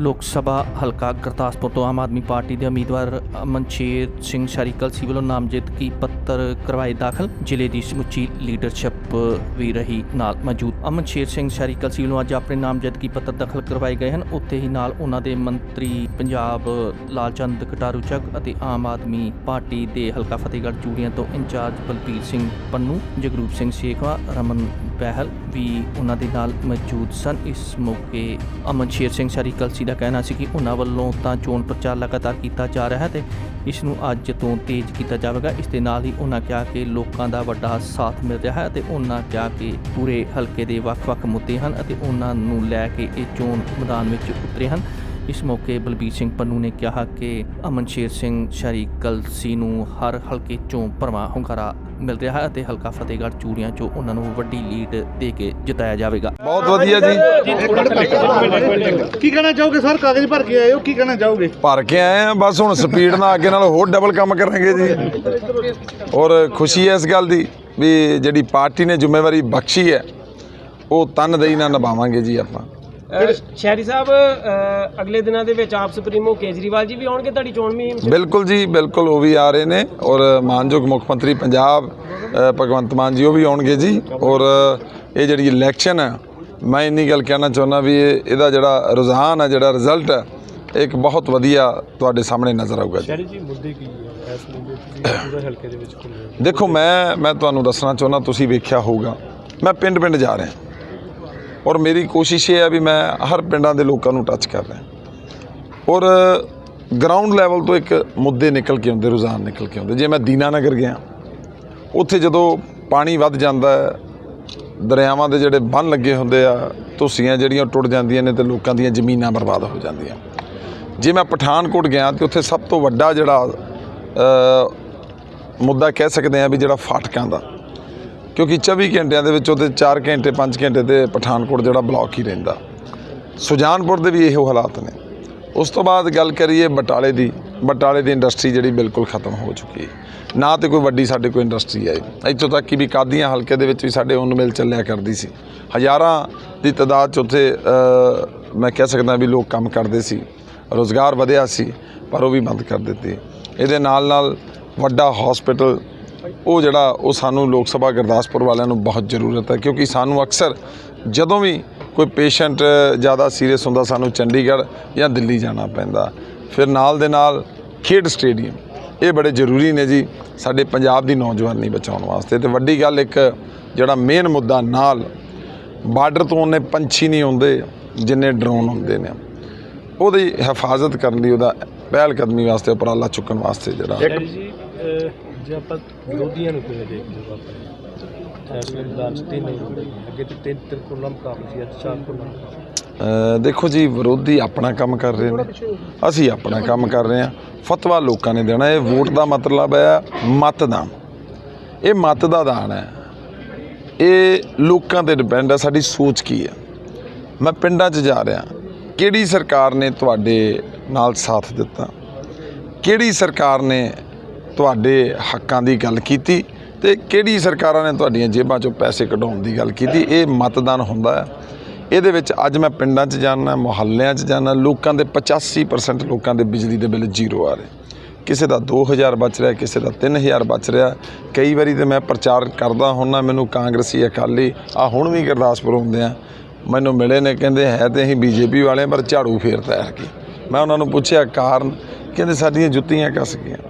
ਲੋਕ ਸਭਾ ਹਲਕਾ ਗੁਰਦਾਸਪੁਰ ਤੋਂ ਆਮ ਆਦਮੀ ਪਾਰਟੀ ਦੇ ਉਮੀਦਵਾਰ ਅਮਨਸ਼ੇਰ ਸਿੰਘ ਸ਼ਰੀਕਲ ਸੀ ਵੱਲੋਂ ਨਾਮਜ਼ਦਗੀ ਪੱਤਰ ਕਰਵਾਏ ਦਾਖਲ। ਜ਼ਿਲ੍ਹੇ ਦੀ ਸਮੁੱਚੀ ਲੀਡਰਸ਼ਿਪ ਵੀ ਰਹੀ ਨਾਲ ਮੌਜੂਦ। ਅਮਨਸ਼ੇਰ ਸਿੰਘ ਸ਼ਰੀਕਲ ਸੀ ਵੱਲੋਂ ਅੱਜ ਆਪਣੇ ਨਾਮਜ਼ਦਗੀ ਪੱਤਰ ਦਾਖਲ ਕਰਵਾਏ ਗਏ ਹਨ। ਉੱਥੇ ਹੀ ਨਾਲ ਉਹਨਾਂ ਦੇ ਮੰਤਰੀ ਪੰਜਾਬ ਲਾਲਚੰਦ ਕਟਾਰੂ ਚੱਕ ਅਤੇ ਆਮ ਆਦਮੀ ਪਾਰਟੀ ਦੇ ਹਲਕਾ ਫਤਿਹਗੜ੍ਹ ਚੂੜੀਆਂ ਤੋਂ ਇੰਚਾਰਜ ਬਲਬੀਰ ਸਿੰਘ ਪੰਨੂ, ਜਗਰੂਪ ਸਿੰਘ ਸੇਖਵਾ, ਰਮਨ ਬਹਿਲ ਵੀ ਉਹਨਾਂ ਦੇ ਨਾਲ ਮੌਜੂਦ ਸਨ। ਇਸ ਮੌਕੇ ਅਮਨ ਸ਼ੇਰ ਸਿੰਘ ਸ਼ਰੀ ਕਲਸੀ ਦਾ ਕਹਿਣਾ ਸੀ ਕਿ ਉਹਨਾਂ ਵੱਲੋਂ ਤਾਂ ਚੋਣ ਪ੍ਰਚਾਰ ਲਗਾਤਾਰ ਕੀਤਾ ਜਾ ਰਿਹਾ ਹੈ ਤੇ ਇਸ ਨੂੰ ਅੱਜ ਤੋਂ ਤੇਜ਼ ਕੀਤਾ ਜਾਵੇਗਾ। ਇਸ ਦੇ ਨਾਲ ਹੀ ਉਹਨਾਂ ਕਿਹਾ ਕਿ ਲੋਕਾਂ ਦਾ ਵੱਡਾ ਸਾਥ ਮਿਲ ਰਿਹਾ ਹੈ ਅਤੇ ਉਹਨਾਂ ਕਿਹਾ ਕਿ ਪੂਰੇ ਹਲਕੇ ਦੇ ਵੱਖ-ਵੱਖ ਮੁੱਦੇ ਹਨ ਅਤੇ ਉਹਨਾਂ ਨੂੰ ਲੈ ਕੇ ਇਹ ਚੋਣ ਮੈਦਾਨ ਵਿੱਚ ਉਤਰੇ ਹਨ। ਇਸ ਮੌਕੇ ਬਲਬੀਰ ਸਿੰਘ ਪੰਨੂ ਨੇ ਕਿਹਾ ਕਿ ਅਮਨ ਸ਼ੇਰ ਸਿੰਘ ਸ਼ਰੀ ਕਲਸੀ ਨੂੰ ਹਰ ਹਲਕੇ ਚੋਂ ਭਰਵਾਂ ਹੁੰਗਾਰਾ ਮਿਲ ਰਿਹਾ ਹੈ ਅਤੇ ਹਲਕਾ ਫਤਿਹਗੜ੍ਹ ਚੂੜੀਆਂ ਚੋਂ ਉਹਨਾਂ ਨੂੰ ਵੱਡੀ ਲੀਡ ਦੇ ਕੇ ਜਿਤਾਇਆ ਜਾਵੇਗਾ। ਬਹੁਤ ਵਧੀਆ ਜੀ। ਕੀ ਕਹਿਣਾ ਚਾਹੋਗੇ ਸਰ? ਕਾਗਜ਼ ਭਰ ਕੇ ਆਏ ਹੋ ਕੀ ਕਹਿਣਾ ਚਾਹੋਗੇ? ਭਰ ਕੇ ਆਏ ਆ ਬਸ ਹੁਣ ਸਪੀਡ ਨਾਲ ਅੱਗੇ ਨਾਲ ਹੋਰ ਡਬਲ ਕੰਮ ਕਰਾਂਗੇ ਜੀ। ਔਰ ਖੁਸ਼ੀ ਹੈ ਇਸ ਗੱਲ ਦੀ ਵੀ ਜਿਹੜੀ ਪਾਰਟੀ ਨੇ ਜ਼ਿੰਮੇਵਾਰੀ ਬਖਸ਼ੀ ਹੈ ਉਹ ਤਨਦੇਹੀ ਨਾਲ ਨਿਭਾਵਾਂਗੇ ਜੀ ਆਪਾਂ। ਸ਼ਹਿਰੀ ਸਾਹਿਬ ਅਗਲੇ ਦਿਨਾਂ ਦੇ ਵਿੱਚ ਆਪ ਸੁਪਰੀਮੋ ਕੇਜਰੀਵਾਲ ਜੀ ਵੀ ਆਉਣਗੇ ਤੁਹਾਡੀ ਚੋਣ ਮੁਹਿੰਮ 'ਚ? ਬਿਲਕੁਲ ਜੀ ਬਿਲਕੁਲ ਉਹ ਵੀ ਆ ਰਹੇ ਨੇ ਔਰ ਮਾਨਯੋਗ ਮੁੱਖ ਮੰਤਰੀ ਪੰਜਾਬ ਭਗਵੰਤ ਮਾਨ ਜੀ ਉਹ ਵੀ ਆਉਣਗੇ ਜੀ ਔਰ ਇਹ ਜਿਹੜੀ ਇਲੈਕਸ਼ਨ ਹੈ ਮੈਂ ਇੰਨੀ ਗੱਲ ਕਹਿਣਾ ਚਾਹੁੰਦਾ ਵੀ ਇਹ- ਇਹਦਾ ਜਿਹੜਾ ਰੁਝਾਨ ਹੈ ਜਿਹੜਾ ਰਿਜ਼ਲਟ ਹੈ ਇਹ ਇੱਕ ਬਹੁਤ ਵਧੀਆ ਤੁਹਾਡੇ ਸਾਹਮਣੇ ਨਜ਼ਰ ਆਊਗਾ ਜੀ। ਜੀ ਮੁੱਦੇ ਕੀ ਹੈ? ਇਸ ਮੁੱਦੇ ਤੁਸੀਂ ਪੂਰੇ ਹਲਕੇ ਦੇ ਵਿੱਚ ਘੁੰਮੇ ਦੇਖੋ ਮੈਂ ਮੈਂ ਤੁਹਾਨੂੰ ਦੱਸਣਾ ਚਾਹੁੰਦਾ ਤੁਸੀਂ ਵੇਖਿਆ ਹੋਊਗਾ। ਮੈਂ ਪਿੰਡ ਪਿੰਡ ਜਾ ਰਿਹਾ। ਔਰ ਮੇਰੀ ਕੋਸ਼ਿਸ਼ ਇਹ ਹੈ ਵੀ ਮੈਂ ਹਰ ਪਿੰਡਾਂ ਦੇ ਲੋਕਾਂ ਨੂੰ ਟੱਚ ਕਰ ਰਿਹਾ। ਔਰ ਗਰਾਊਂਡ ਲੈਵਲ ਤੋਂ ਇੱਕ ਮੁੱਦੇ ਨਿਕਲ ਕੇ ਆਉਂਦੇ, ਰੁਝਾਨ ਨਿਕਲ ਕੇ ਆਉਂਦੇ। ਜੇ ਮੈਂ ਦੀਨਾਨਗਰ ਗਿਆ, ਉੱਥੇ ਜਦੋਂ ਪਾਣੀ ਵੱਧ ਜਾਂਦਾ ਹੈ, ਦਰਿਆਵਾਂ ਦੇ ਜਿਹੜੇ ਬੰਨ ਲੱਗੇ ਹੁੰਦੇ ਆ, ਧੁੱਸੀਆਂ ਜਿਹੜੀਆਂ ਟੁੱਟ ਜਾਂਦੀਆਂ ਨੇ ਤੇ ਲੋਕਾਂ ਦੀਆਂ ਜ਼ਮੀਨਾਂ ਬਰਬਾਦ ਹੋ ਜਾਂਦੀਆਂ। ਜੇ ਮੈਂ ਪਠਾਨਕੋਟ ਗਿਆ ਤੇ ਉੱਥੇ ਸਭ ਤੋਂ ਵੱਡਾ ਜਿਹੜਾ ਮੁੱਦਾ ਕਹਿ ਸਕਦੇ ਆ ਵੀ ਜਿਹੜਾ ਫਾਟਕਾਂ ਦਾ ਕਿਉਂਕਿ 24 ਘੰਟਿਆਂ ਦੇ ਵਿੱਚ ਉਹਦੇ 4 ਘੰਟੇ 5 ਘੰਟੇ ਤੇ ਪਠਾਨਕੋਟ ਜਿਹੜਾ ਬਲੌਕ ਹੀ ਰਹਿੰਦਾ। ਸੁਜਾਨਪੁਰ ਦੇ ਵੀ ਇਹੋ ਹਾਲਾਤ ਨੇ। ਉਸ ਤੋਂ ਬਾਅਦ ਗੱਲ ਕਰੀਏ ਬਟਾਲੇ ਦੀ। ਬਟਾਲੇ ਦੀ ਇੰਡਸਟਰੀ ਜਿਹੜੀ ਬਿਲਕੁਲ ਖਤਮ ਹੋ ਚੁੱਕੀ ਹੈ। ਨਾ ਤੇ ਕੋਈ ਵੱਡੀ ਸਾਡੇ ਕੋਈ ਇੰਡਸਟਰੀ ਆਈ। ਇੱਥੋਂ ਤੱਕ ਕਿ ਵੀ ਕਾਦੀਆਂ ਹਲਕੇ ਦੇ ਵਿੱਚ ਵੀ ਸਾਡੇ ਉੱਨ ਮਿਲ ਚੱਲਿਆ ਕਰਦੀ ਸੀ। ਹਜ਼ਾਰਾਂ ਦੀ ਤਾਦਾਦ 'ਚ ਉੱਥੇ ਮੈਂ ਕਹਿ ਸਕਦਾ ਵੀ ਲੋਕ ਕੰਮ ਕਰਦੇ ਸੀ। ਰੋਜ਼ਗਾਰ ਵਧਿਆ ਸੀ, ਪਰ ਉਹ ਵੀ ਬੰਦ ਕਰ ਦਿੱਤੇ। ਇਹਦੇ ਨਾਲ ਨਾਲ ਵੱਡਾ ਹਸਪੀਟਲ ਉਹ ਜਿਹੜਾ ਉਹ ਸਾਨੂੰ ਲੋਕ ਸਭਾ ਗੁਰਦਾਸਪੁਰ ਵਾਲਿਆਂ ਨੂੰ ਬਹੁਤ ਜ਼ਰੂਰਤ ਹੈ, ਕਿਉਂਕਿ ਸਾਨੂੰ ਅਕਸਰ ਜਦੋਂ ਵੀ ਕੋਈ ਪੇਸ਼ੈਂਟ ਜ਼ਿਆਦਾ ਸੀਰੀਅਸ ਹੁੰਦਾ, ਸਾਨੂੰ ਚੰਡੀਗੜ੍ਹ ਜਾਂ ਦਿੱਲੀ ਜਾਣਾ ਪੈਂਦਾ। ਫਿਰ ਨਾਲ ਦੇ ਨਾਲ ਖੇਡ ਸਟੇਡੀਅਮ, ਇਹ ਬੜੇ ਜ਼ਰੂਰੀ ਨੇ ਜੀ ਸਾਡੇ ਪੰਜਾਬ ਦੀ ਨੌਜਵਾਨੀ ਬਚਾਉਣ ਵਾਸਤੇ। ਤੇ ਵੱਡੀ ਗੱਲ ਇੱਕ ਜਿਹੜਾ ਮੇਨ ਮੁੱਦਾ ਨਾਲ ਬਾਰਡਰ ਤੋਂ ਉਹਨੇ ਪੰਛੀ ਨਹੀਂ ਹੁੰਦੇ ਜਿੰਨੇ ਡਰੋਨ ਹੁੰਦੇ ਨੇ। ਉਹਦੀ ਹਿਫਾਜ਼ਤ ਕਰਨ ਲਈ ਉਹਦਾ ਪਹਿਲ ਕਦਮੀ ਵਾਸਤੇ, ਉਪਰਾਲਾ ਚੁੱਕਣ ਵਾਸਤੇ ਜਿਹੜਾ। ਜੀ ਜੇ ਆਪਾਂ ਵਿਰੋਧੀਆਂ ਨੂੰ ਕਿਵੇਂ ਦੇਖਦੇ ਹੋ ਆਪਾਂ? ਇਸ ਵੇਲੇ ਚ ਤਿੰਨ ਅੱਗੇ ਤੇ ਤਿੰਨ ਤਿੰਨ ਕੋਲ ਮੁਕਾਬਲੇ ਸੀ, ਅੱਜ ਚਾਰ ਕੋਲ ਦੇਖੋ ਜੀ, ਵਿਰੋਧੀ ਆਪਣਾ ਕੰਮ ਕਰ ਰਹੇ ਨੇ। ਅਸੀਂ ਆਪਣਾ ਕੰਮ ਕਰ ਰਹੇ ਹਾਂ। ਫਤਵਾ ਲੋਕਾਂ ਨੇ ਦੇਣਾ। ਇਹ ਵੋਟ ਦਾ ਮਤਲਬ ਹੈ ਮਤਦਾਨ। ਇਹ ਮਤ ਦਾ ਦਾਨ ਹੈ। ਇਹ ਲੋਕਾਂ ਤੇ ਡਿਪੈਂਡ ਹੈ। ਸਾਡੀ ਸੋਚ ਕੀ ਹੈ? ਮੈਂ ਪਿੰਡਾਂ 'ਚ ਜਾ ਰਿਹਾ। ਕਿਹੜੀ ਸਰਕਾਰ ਨੇ ਤੁਹਾਡੇ ਨਾਲ ਸਾਥ ਦਿੱਤਾ? ਕਿਹੜੀ ਸਰਕਾਰ ਨੇ ਤੁਹਾਡੇ ਹੱਕਾਂ ਦੀ ਗੱਲ ਕੀਤੀ ਤੇ ਕਿਹੜੀ ਸਰਕਾਰਾਂ ਨੇ ਤੁਹਾਡੀਆਂ ਜੇਬਾਂ 'ਚੋਂ ਪੈਸੇ ਕਢਾਉਣ ਦੀ ਗੱਲ ਕੀਤੀ? ਇਹ ਮਤਦਾਨ ਹੁੰਦਾ ਹੈ। ਇਹਦੇ ਵਿੱਚ ਅੱਜ ਮੈਂ ਪਿੰਡਾਂ 'ਚ ਜਾਣਾ ਮੁਹੱਲਿਆਂ 'ਚ ਜਾਣਾ ਲੋਕਾਂ ਦੇ 85% ਲੋਕਾਂ ਦੇ ਬਿਜਲੀ ਦੇ ਬਿੱਲ ਜ਼ੀਰੋ ਆ ਰਹੇ। ਕਿਸੇ ਦਾ 2000 ਬਚ ਰਿਹਾ, ਕਿਸੇ ਦਾ 3000 ਬਚ ਰਿਹਾ। ਕਈ ਵਾਰੀ ਤੇ ਮੈਂ ਪ੍ਰਚਾਰ ਕਰਦਾ ਹੁੰਨਾ ਮੈਨੂੰ ਕਾਂਗਰਸੀ ਅਕਾਲੀ ਆ ਹੁਣ ਵੀ ਗੁਰਦਾਸਪੁਰ ਹੁੰਦੇ ਆ, ਮੈਨੂੰ ਮਿਲੇ ਨੇ, ਕਹਿੰਦੇ ਹੈ ਤੇ ਅਸੀਂ ਬੀਜੇਪੀ ਵਾਲੇ ਪਰ ਝਾੜੂ ਫੇਰਦਾ ਹੈ ਕਿ। ਮੈਂ ਉਹਨਾਂ ਨੂੰ ਪੁੱਛਿਆ, ਕਾਰਨ? ਕਹਿੰਦੇ ਸਾਡੀਆਂ ਜੁੱਤੀਆਂ ਕੱਸ ਗਈਆਂ।